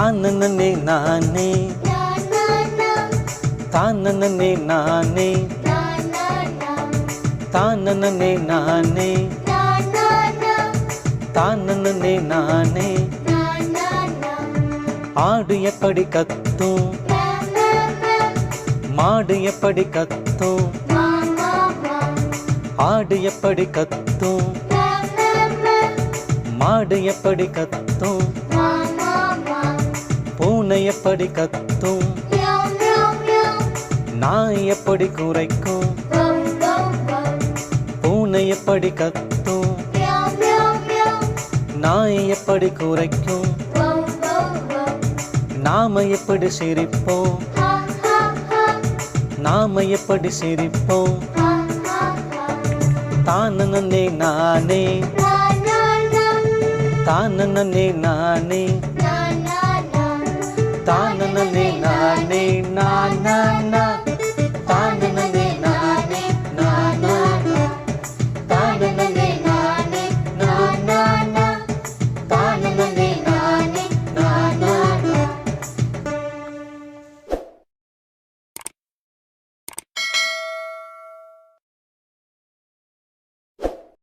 தானனே நானே. தானே நானே. தானே நானே. தானே நானே. ஆடு எப்படி கத்தும்? மாடு எப்படி கத்தும்? ஆடு எப்படி கத்தும்? மாடு எப்படி கத்தும்? எப்படி கத்தும்? நாய் எப்படி குறைக்கும்? பூனை எப்படி கத்தும்? நாய் எப்படி குறைக்கும்? நாம எப்படி சிரிப்போம்? நாம எப்படி சிரிப்போம்? தானனே நானே. தானனே நானே. தானே நானே நானா தானே நானே நானா தானே